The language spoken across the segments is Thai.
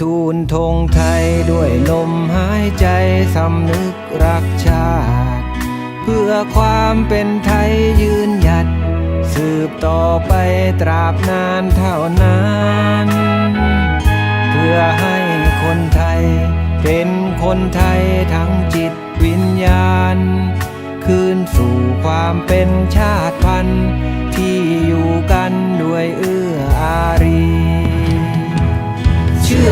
ทูนธงไทยด้วยลมหายใจสำนึกรักชาติ เพื่อความเป็นไทยยืนหยัด สืบต่อไปตราบนานเท่านาน เพื่อให้คนไทย เป็นคนไทยทั้งจิตวิญญาณ คืนสู่ความเป็นชาติพันธุ์ที่อยู่กัน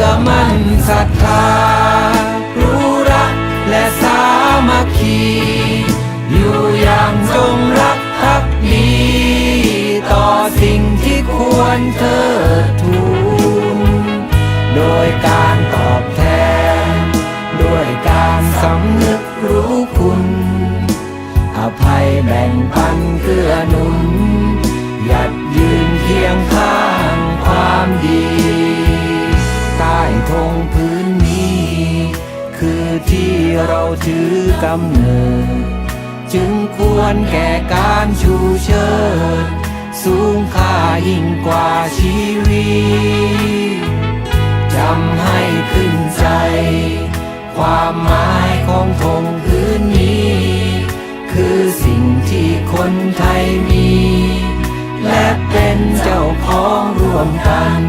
ชื่อมั่นศรัทธา รู้รักและสามัคคี อยู่อย่างจงรักภักดี ต่อสิ่งที่ควรเทิดทูนโดยการตอบแทน ด้วยการสำนึกรู้คุณ อภัยแบ่งปันเกื้อหนุน หยัดยืนเคียงข้างความดี ธงพื้นนี้ คือที่เราถือกำเนิด จึงควรแก่การชูเชิด สูงค่ายิ่งกว่าชีวิตจำให้ขึ้นใจ ความหมายของธงพื้นนี้ คือสิ่งที่คนไทยมี และเป็นเจ้าของร่วมกัน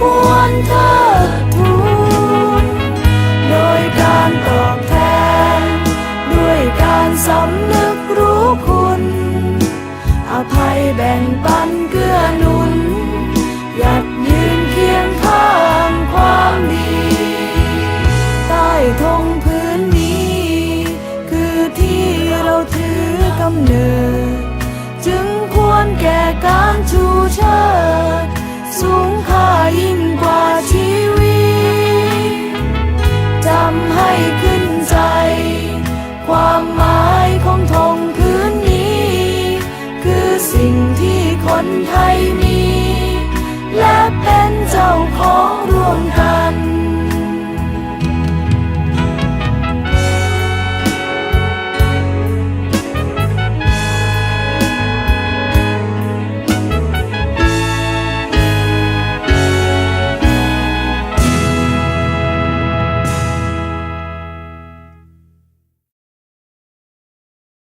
ควรเทิดทูนโดยการตอบแทน ด้วยการสำนึกรู้คุณ อภัยแบ่งปันเกื้อหนุน หยัดยืนเคียงข้างความดี ใต้ธงพื้นนี้ คือที่เราถือกำเนิด คนไทยมี และเป็นเจ้าของ